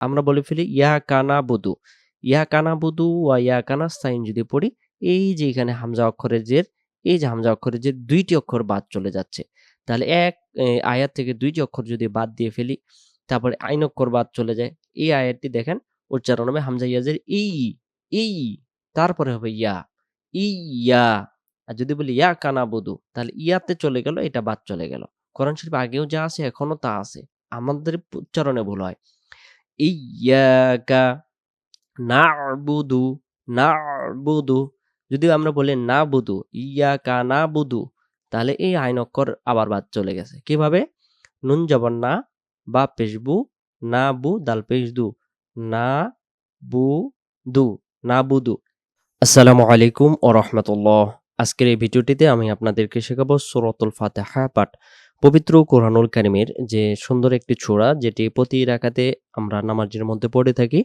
আমরা বলে ফেলি, ইয়া কানা বুদু। ইয়া কানা বুদু ওয়া ইয়া কানা সাইন যদি পড়ি, এই যে এখানে হামজা অক্ষরের জের, এই যে হামজা অক্ষরের যে দুইটি অক্ষর বাদ চলে যাচ্ছে। তাহলে এক আয়াত থেকে দুইটি অক্ষর যদি বাদ দিয়ে ফেলি, তারপরে আইন অক্ষর বাদ চলে যায়। এই আয়াতটি দেখেন, উচ্চারণ হবে হামজা ইয়াজের ই ই। তারপরে হবে ইয়া ইয়া। আর যদি বলি, ইয়া কানা বুদু, তাহলে ইয়াতে চলে গেল, এটা বাদ চলে গেল। কোরআন শরীফ আগেও যা আছে এখনও তা আছে। আমাদের উচ্চারণে ভুল হয়। ইয়াকা নাবুদু নাবুদু। যদি আমরা বলি না বুদু ইয়াকা না বুদু তাহলে এই আইন অক্ষর আবার বাদ চলে গেছে। কীভাবে? নুন জবর না, বা পেশবু না বু দাল পেশদু না বু দু না বুদু আসসালামু আলাইকুম ও রহমতুল্লাহ। আজকের এই ভিডিওটিতে আমি আপনাদেরকে শেখাবো সুরতুল ফাতেহা পাঠ। পবিত্র কোরআনুল কারিমের যে সুন্দর একটি ছোড়া যেটি প্রতি রাখাতে আমরা নামাজের মধ্যে পড়ে থাকি,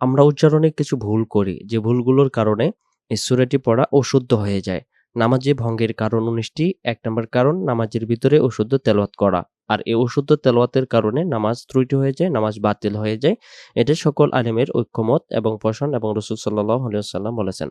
আমরা উচ্চারণে কিছু ভুল করি। যে ভুলগুলোর কারণে এই সুরাটি পড়া অশুদ্ধ হয়ে যায়। নামাজে ভঙ্গের কারণ উনিশটি। এক নম্বর কারণ, নামাজের ভিতরে অশুদ্ধ তেলাওয়াত করা। আর এই অশুদ্ধ তেলাওয়াতের কারণে নামাজ ত্রুটি হয়ে যায়, নামাজ বাতিল হয়ে যায়। এটা সকল আলেমের ঐক্যমত এবং পোষণ এবং রসুল সাল্লাহ আলিয়াল্লাম বলেছেন।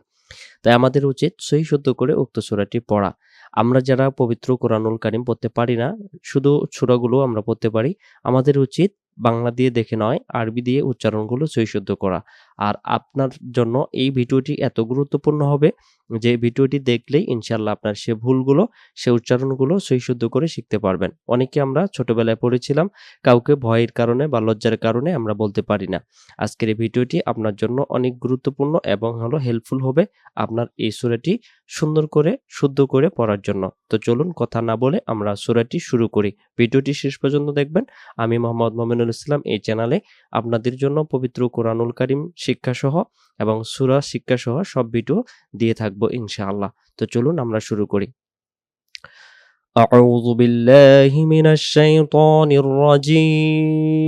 তাই আমাদের উচিত সহি শুদ্ধ করে উক্ত সুরাটি পড়া। আমরা যারা পবিত্র কোরআনুল কারিম পড়তে পারি না, শুধু ছোড়াগুলো আমরা পড়তে পারি, আমাদের উচিত বাংলা দিয়ে দেখে নয়, আরবি দিয়ে উচ্চারণগুলো সৈশুদ্ধ করা। আর আপনার জন্য এই ভিডিওটি এত গুরুত্বপূর্ণ হবে যে ভিডিওটি দেখলেই ইনশাল্লাহ আপনার সে ভুলগুলো, সে উচ্চারণগুলো সহি শুদ্ধ করে শিখতে পারবেন। অনেকে আমরা ছোটবেলায় পড়েছিলাম, কাউকে ভয়ের কারণে বা লজ্জার কারণে আমরা বলতে পারি না। আজকের এই ভিডিওটি আপনার জন্য অনেক গুরুত্বপূর্ণ এবং হলো হেল্পফুল হবে আপনার এই সুরাটি সুন্দর করে, শুদ্ধ করে পড়ার জন্য। তো চলুন কথা না বলে আমরা সুরাটি শুরু করি। ভিডিওটি শেষ পর্যন্ত দেখবেন। আমি মোহাম্মদ মোমিনুল ইসলাম এই চ্যানেলে আপনাদের জন্য পবিত্র কোরআনুল কারিম শিক্ষাসহ এবং সুরা শিক্ষাসহ সব ভিডিও দিয়ে থাকবো ইনশাআল্লাহ তো চলুন আমরা শুরু করি أعوذ بالله من الشيطان الرجيم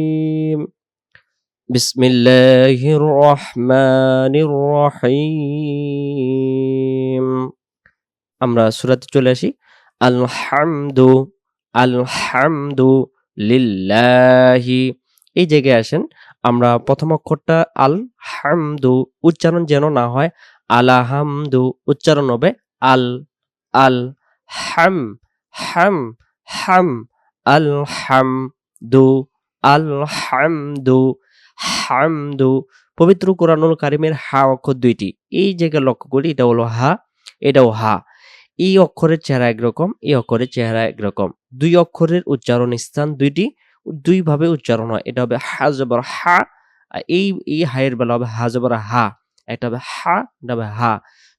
بسم الله الرحمن الرحيم আমরা সুরাতে চলে আসি আলহামদু আলহামদু লিল্লাহি এই জায়গায় আসেন আমরা প্রথম অক্ষরটা আল হামদু উচ্চারণ যেন না হয় আলাহামদু উচ্চারণ হবে আল আল হাম হাম হাম, আল হাম দু আল হাম দু হাম দু পবিত্র কোরআনুল কারিমের হা অক্ষর দুইটি। এই জায়গায় লক্ষ্য করি এটা হলো হা, এটাও হা। এই অক্ষরের চেহারা একরকম, এই অক্ষরের চেহারা একরকম। দুই অক্ষরের উচ্চারণ স্থান দুইটি। দুই ভাবে উচ্চারণ হয়। এটা হবে হা জবর হা এই এই হায়ের বেলা হবে হা জবর হা একটা হবে হা, এটা হবে হা।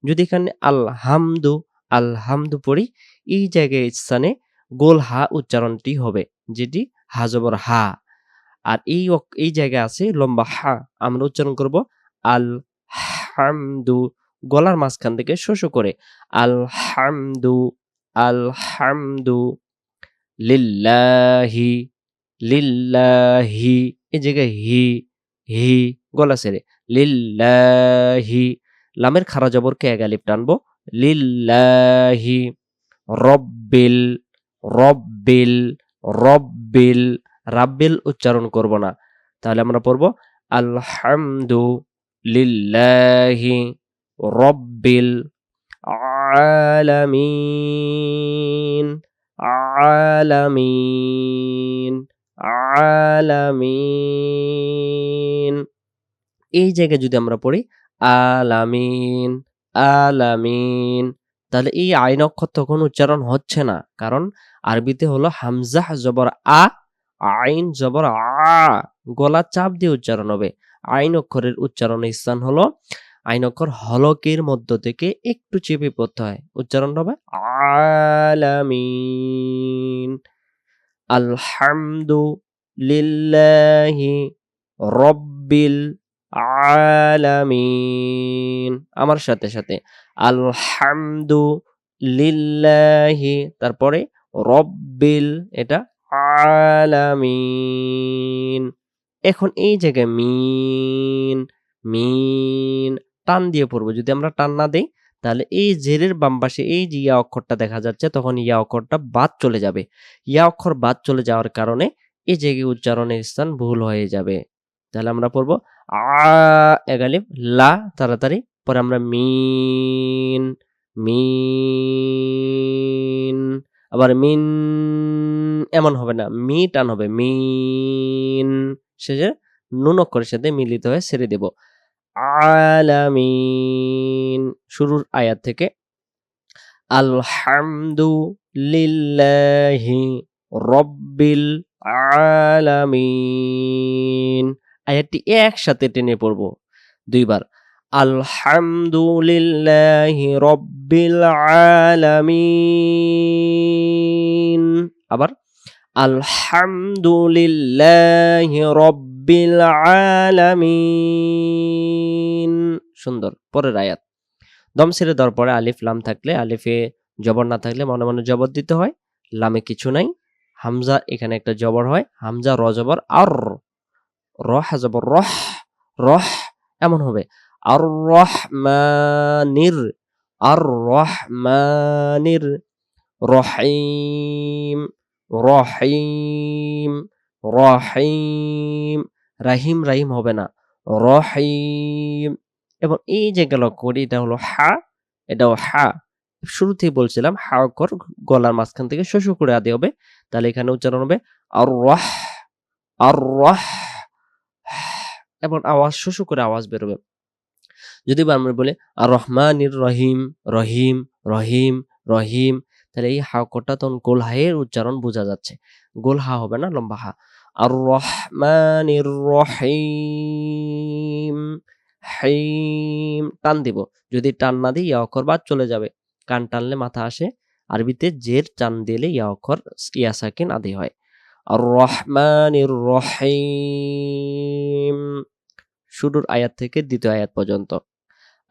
যদি এখানে আলহামদু আলহামদু পড়ি, এই জায়গায় স্থানে গোল হা উচ্চারণটি হবে, যেটি হা জবর হা। আর এই এই জায়গায় আছে লম্বা হা, আমরা উচ্চারণ করব আল হামদু গলার মাঝখান থেকে শোষ করে আল হামদু আল হামদু লিল্লাহি লিল্লাহি, এই জায়গায় হি হি, গলা সেরে লিল্লাহি, লামের খারা জবরকে এগালিপ টানবো? লিল্লাহি, রব্বিল রব্বিল রব্বিল, রাব্বিল উচ্চারণ করব না। তাহলে আমরা পড়ব, আলহামদু লিল্লাহি, রব্বিল আলামিন আলামিন। আলামিন। এই জায়গায় যদি আমরা পড়ি, আলামিন আলামিন, তাহলে এই আইন অক্ষর তখন উচ্চারণ হচ্ছে না। কারণ আরবিতে হলো হামজাহ জবর আ, আইন জবর আ, গলা চাপ দিয়ে উচ্চারণ হবে। আইন অক্ষরের উচ্চারণের স্থান হলো, আইন অক্ষর হলকের মধ্য থেকে একটু চেপে পড়তে হয়। উচ্চারণ হবে আলামিন। আলহামদু রব্বিল আলামিন। আমার সাথে সাথে আলহামদু লিল্লাহি, তারপরে রব্বিল, এটা আলামিন। এখন এই জায়গায় মিন মিন, টান দিয়ে পড়ব। যদি আমরা টান না দেই তাহলে এই জেরের বাম পাশে এই যে ইয়া অক্ষরটা দেখা যাচ্ছে, তখন ইয়া অক্ষরটা বাদ চলে যাবে। ইয়া অক্ষর বাদ চলে যাওয়ার কারণে এই জেগে উচ্চারণের স্থান ভুল হয়ে যাবে। তাহলে আমরা পড়ব, আ এক লা তাড়াতাড়ি, পরে আমরা মিন মিন, আবার মিন, এমন হবে না, মি টান হবে, মিন শেষে নুন অক্ষরের সাথে মিলিত হয়ে ছেড়ে দেব। আলামিন। শুরুর আয়াত থেকে আলহামদু লিল্লাহি রব্বিল আলামিন। আয়াতটি একসাথে টেনে পড়ব, দুইবার, আলহামদুলিল্লাহি রব্বিল আলামিন। আবার, আলহামদুলিল্লাহি রব্বিল আলামিন সুন্দর, পরের আয়াত। দম ছেড়ে দেওয়ার পরে আলিফ, লাম থাকলে, আলিফে জবর না থাকলে মনে মনে জবর দিতে হয়। লামে কিছু নাই। হামজা, এখানে একটা জবর হয়। হামজা, র জবর, আর। রহ জবর, রহ রহ, এমন হবে। আর রহমানির আর রহমানির রহিম রহিম। রহিম, রাহিম রাহিম হবে না। রহিম। এবং এই যে গেল করি, এটা হলো হা, এটাও হা। শুরুতেই বলছিলাম, হা অক্ষর গলার মাঝখান থেকে শস্য করে আদি হবে। তাহলে এখানে উচ্চারণ হবে আর রহ আর রহ এবং আওয়াজ শস্য করে আওয়াজ বেরোবে। যদি আমরা বলি আর রহমানির রহিম রহিম রহিম রহিম, তাহলে এই হা অক্ষরটা তখন গোল হায়ের উচ্চারণ বোঝা যাচ্ছে। গোল হা হবে না, লম্বা হা। আর রহিম হাইম টান দিব। যদি টান না দিই, ইয়া অক্ষর বাদ চলে যাবে। কান টানলে মাথা আসে। আরবিতে জের টান দিলে ইয়া অক্ষর ইয়া সাকিন আদি হয়। আর রহমানির রহিম শুরুর আয়াত থেকে দ্বিতীয় আয়াত পর্যন্ত।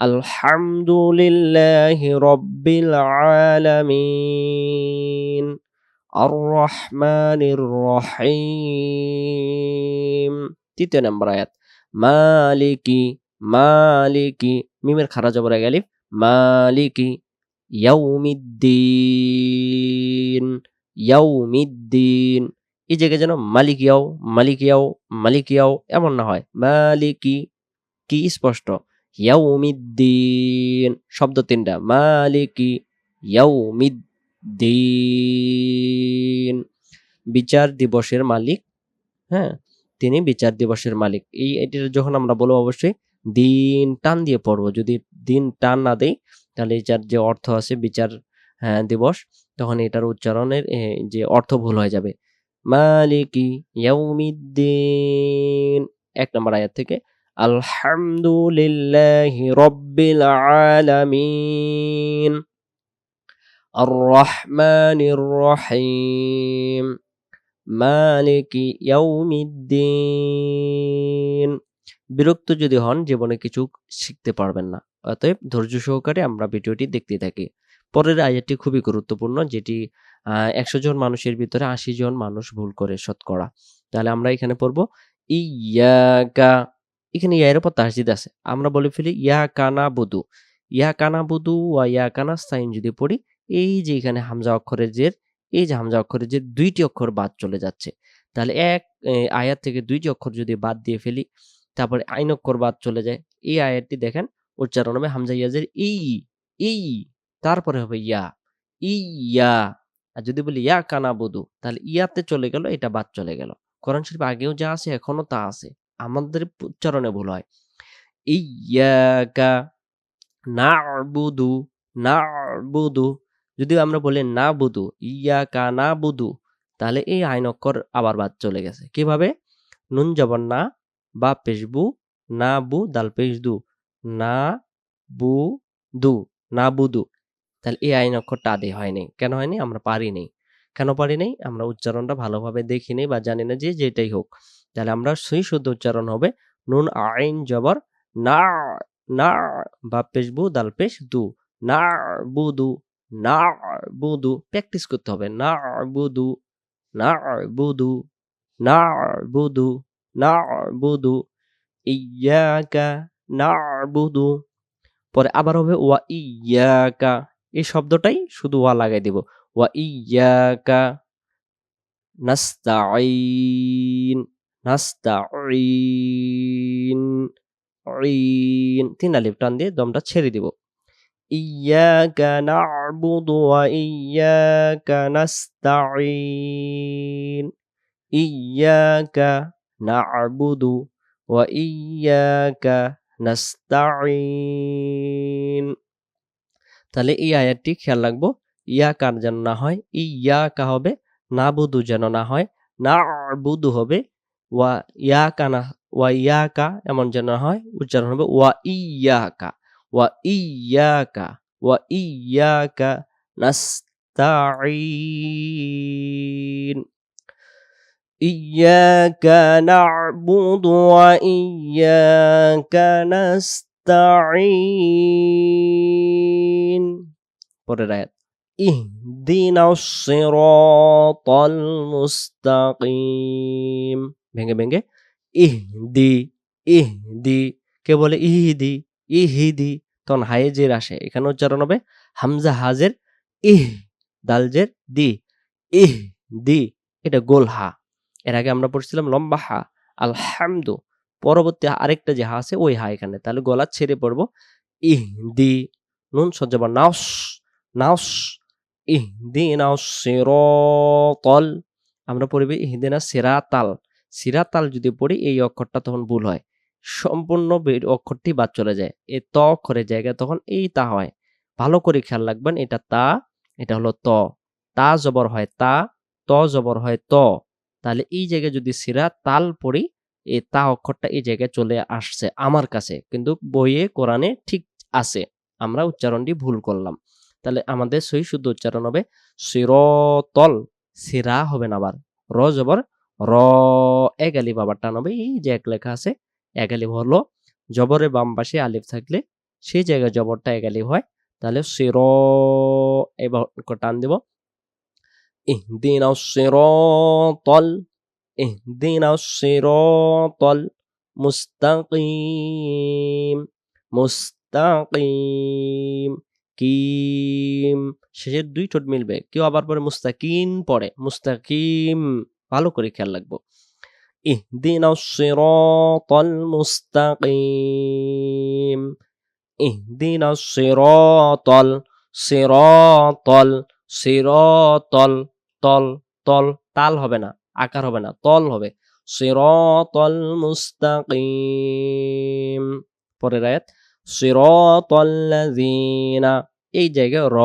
আলহামদুলিল্লাহি রব্বিল আলামিন। আর রহমানির রহিম তৃতীয় নম্বর আয়াত, মালিকি মালিকি মিমের খারা জবর গেলিফ, মালিকি ইয়াউমিদ্দিন ইয়াউমিদ্দিন এই জায়গায় যেন মালিক ইয়াও মালিক ইয়াও মালিক ইয়াও এমন না হয়, মালিকি কি স্পষ্ট, ইয়াউমিদ্দিন শব্দ তিনটা, মালিকি ইয়াউমিদ্দিন বিচার দিবসের মালিক হ্যাঁ তিনি বিচার দিবসের মালিক। এই এটির যখন আমরা বলব অবশ্যই দিন টান দিয়ে পড়ব। যদি দিন টান না দেই তাহলে এটার যে অর্থ আছে বিচার হ্যাঁ, দিবস তখন এটার উচ্চারণের যে অর্থ ভুল হয়ে যাবে। মালিকি ইয়াউমিদ্দিন এক নম্বর আয়াত থেকে আলহামদুলিল্লাহি রব্বিল আলামিন। আর রহমানির রহিম মালিকি ইয়াউমিদ্দিন বিরক্ত যদি হন, জীবনে কিছু শিখতে পারবেন না। অতএব ধৈর্য সহকারে আমরা ভিডিওটি দেখতে থাকি। পরের আয়াতটি খুবই গুরুত্বপূর্ণ, যেটি একশো জন মানুষের ভিতরে আশি জন মানুষ ভুল করে শতকরা। তাহলে আমরা এখানে পড়ব ইয়াকা এখানে ইয়ার উপর তাসজিদ আছে। আমরা বলে ফেলি ইয়া কানা বুদু ইয়া কানা বুদু ওয়া ইয়া কানা সাইন যদি পড়ি এই যে এখানে হামজা অক্ষরের জের, এই যে হামজা অক্ষরের যে দুইটি অক্ষর বাদ চলে যাচ্ছে। তাহলে এক আয়াত থেকে দুইটি অক্ষর যদি বাদ দিয়ে ফেলি, তারপরে আইন অক্ষর বাদ চলে যায়। এই আয়াতটি দেখেন উচ্চারণ হবে হামজা ইয়াজের ই ই তারপরে হবে ইয়া ইয়া। আর যদি বলি ইয়া কানা বুদু, তাহলে ইয়াতে চলে গেল, এটা বাদ চলে গেল। কোরআন শরীফ আগেও যা আছে এখনও তা আছে। আমাদের উচ্চারণে ভুল হয়। ইয়াকা না বুদু না বুদু যদি আমরা বলি না বুদু ইয়াকা না বুদু তাহলে এই আইন অক্ষর আবার বাদ চলে গেছে। কীভাবে? নুন জবর না, বা পেশবু না বু, দাল পেশ দু, না বু দু, না বুদু তাহলে এই আইন অক্ষরটা আদে হয়নি। কেন হয়নি? আমরা পারি নেই। কেন পারি নেই? আমরা উচ্চারণটা ভালোভাবে দেখি নেই বা জানি না যে যেটাই হোক। তাহলে আমরা সেই শুদ্ধ উচ্চারণ হবে নুন আইন জবর, না না, বা পেশবু দাল পেশ দু, না বুদু না বুদু প্র্যাকটিস করতে হবে। না বুদু না বুদু না বুদু না বুদু ইয়াকা না বুদু পরে আবার হবে ওয়া ইয়াকা এই শব্দটাই শুধু ওয়া লাগাই দিব। ওয়া ইয়াকা নাস্তাইন নাস্তাঈন, ঈন। তিন আলিফ টান দিয়ে দমটা ছেড়ে দিব। ওয়া ইয়াকা নাস্তাঈন ইয়াকা না'বুদু ওয়া ইয়াকা নাস্তাঈন তাহলে এই আয়াতটি খেয়াল রাখব ইয়াকার যেন না হয়, ইয়াকা হবে না নাবুদু যেন না হয় না বুদু হবে ওয়া ইয়াকা না ওয়া ইয়াকা এমন যেন হয়, উচ্চারণ হবে ওয়া wa iyyaka wa iyyaka nasta'in. Iyyaka na'budu wa iyyaka nasta'in. Pada ayat Ihdinas siratal mustaqim. Bengge bengge Ihdi Ihdi. Kayak boleh ihdi. ইহদি ইহিদি তখন হায়ে জের আসে। এখানে উচ্চারণ হবে হামজা হাজের ইহ, দালজের দি, ইহ, দি, এটা গোল হা। এর আগে আমরা পড়ছিলাম লম্বা হা, আলহামদু। পরবর্তী আরেকটা যে হা আছে, ওই হা এখানে। তাহলে গলা ছেড়ে পড়ব। ইহ, দি, নুন সজ্জাবার নাওস নাওস ইহ, দি ইহদিনা সিরাতাল। আমরা পড়বে ইহদিনা সিরাতাল। সিরাতাল যদি পড়ি, এই অক্ষরটা তখন ভুল হয়। সম্পূর্ণ অক্ষরটি বাদ চলে যায়। এই ত অক্ষরের জায়গায় তখন এই তা হয়। ভালো করে খেয়াল রাখবেন, এটা তা, এটা হলো ত। তা জবর হয় তা, ত জবর হয় ত। তাহলে এই জায়গায় যদি সিরা, তাল পড়ি এই তা অক্ষরটা এই জায়গায় চলে আসছে আমার কাছে। কিন্তু বইয়ে, কোরআনে ঠিক আছে। আমরা উচ্চারণটি ভুল করলাম। তাহলে আমাদের সহি শুদ্ধ উচ্চারণ হবে সিরতল। সিরা হবে না আবার। র জবর, র এগালিফ আবার টান হবে। এই যে এক লেখা আছে একালিভ হলো জবরের বাম পাশে আলিফ থাকলে সেই জায়গায় জবরটা একালিভ হয়। তাহলে সের, এবার টান দেব। ইহদিন সেরতল ইহদিন সেরতল মুস্তাকিম মুস্তাকিম, কিম। শেষের দুই ঠোঁট মিলবে। কেউ আবার পরে মুস্তাকিম পড়ে। মুস্তাকিম। ভালো করে খেয়াল রাখব। اهدنا الصراط المستقيم اهدنا الصراط الصراط الصراط তল তল তাল হবে না আকার হবে না তল হবে সিরাতাল মুস্তাকিম পরের আয়াত সিরাতাল লাযিনা এই জায়গায় র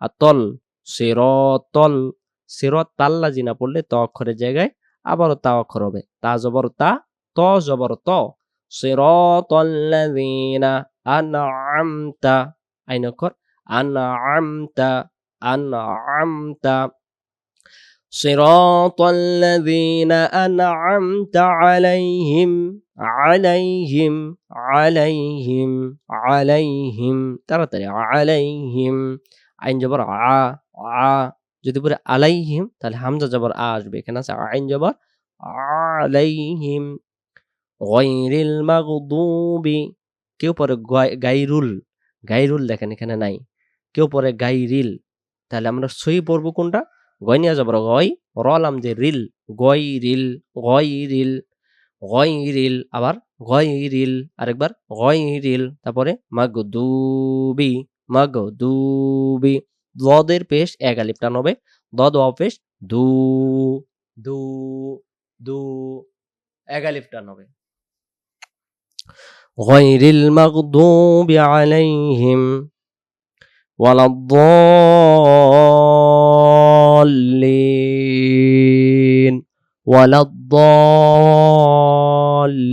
আর তল সিরাতাল সিরাত তাল্লাযিনা পড়লে ত অক্ষরের জায়গায় আবারও তা অক্ষর হবে তা জবর তা ত জবর ত সিরাতাল লাযিনা আনআমতা আইন অক্ষর আনআমতা আনআমতা صراط الذين أنعمت عليهم عليهم عليهم عليهم তাড়াতাড়ি আলাইহিম আইন জবর আ আ যদি পরে আলাইহিম, তাহলে হামজা জবর আ আসবে। এখানে আছে আইন জবর আলাইহিম গায়রিল মাগদুবি। কেউ পরে গাইরুল গাইরুল দেখেন এখানে নাই। কেউ পরে গাইরিল তাহলে আমরা সই পড়ব কোনটা? গয়নিয়া জবর, গয়, রলাম যে রিল গয় রিল গয় রিল গয় রিল আবার গয় রিল আরেকবার গয় রিল তারপরে মাগদুবি মাগদুবি। দদের পেশ এক আলিফ টান হবে দদ অ পেশ দু দু দু এক আলিফ টান হবে غير المغضوب عليهم ولا الضالين ولا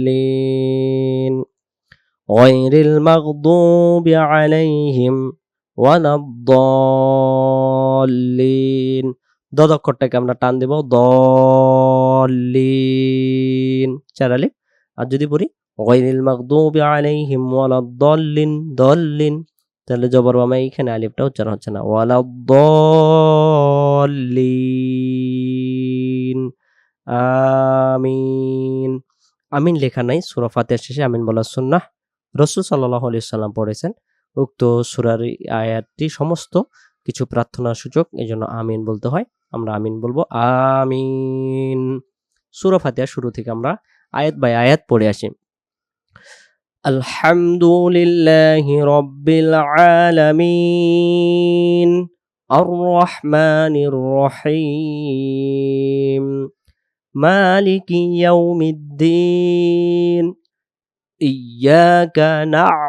الضالين غير المغضوب عليهم ওয়ান অফ দলিন। দদ অক্ষরটাকে আমরা টান দেব। দলিন। চারালে, আর যদি পড়ি গয়নিল মাকদুবি আলাইহিম ওয়ালা দলিন দলিন। তাহলে জবর বামে এইখানে আলিফটা উচ্চারণ হচ্ছে না। ওয়ালা দলিন। আমিন। আমিন লেখা নাই সুরফাতের শেষে আমিন বলা সুন্নাহ। রসুল সাল্লাহ আলিয়াল্লাম পড়েছেন। উক্ত সূরার এই আয়াতটি সমস্ত কিছু প্রার্থনার সূচক এজন্য আমিন বলতে হয় আমরা আমিন বলবো আমিন সূরা ফাতিহা শুরু থেকে আমরা আয়াত বাই আয়াত পড়ে আসি আলহামদুলিল্লাহি রাব্বিল আলামিন আর রহমানির রহিম মালিকি ইয়াউমিদ্দিন إياك نعبد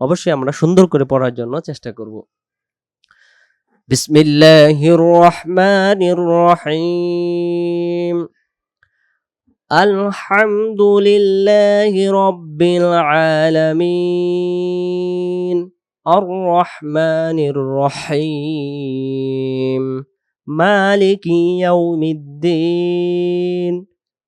অবশ্যই আমরা সুন্দর করে পড়ার জন্য চেষ্টা করব। বিসমিল্লাহির রহমানির রহিম আলহামদুলিল্লাহি রাব্বিল আলামিন। আর রহমানির রহিম মালিকি ইয়াউমিদ্দিন।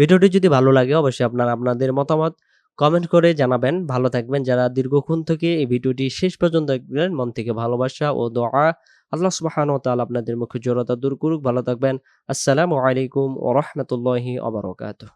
ভিডিওটি যদি ভালো লাগে, অবশ্যই আপনারা, আপনাদের মতামত কমেন্ট করে জানাবেন। ভালো থাকবেন যারা দীর্ঘক্ষণ থেকে এই ভিডিওটি শেষ পর্যন্ত দেখবেন মন থেকে ভালোবাসা ও দোয়া আল্লাহ সুবহানাহু ওয়া তাআলা আপনাদের মুখে জড়তা দূর করুক। ভালো থাকবেন। আসসালামু আলাইকুম ওয়া রাহমাতুল্লাহি ওয়া বারাকাতুহু।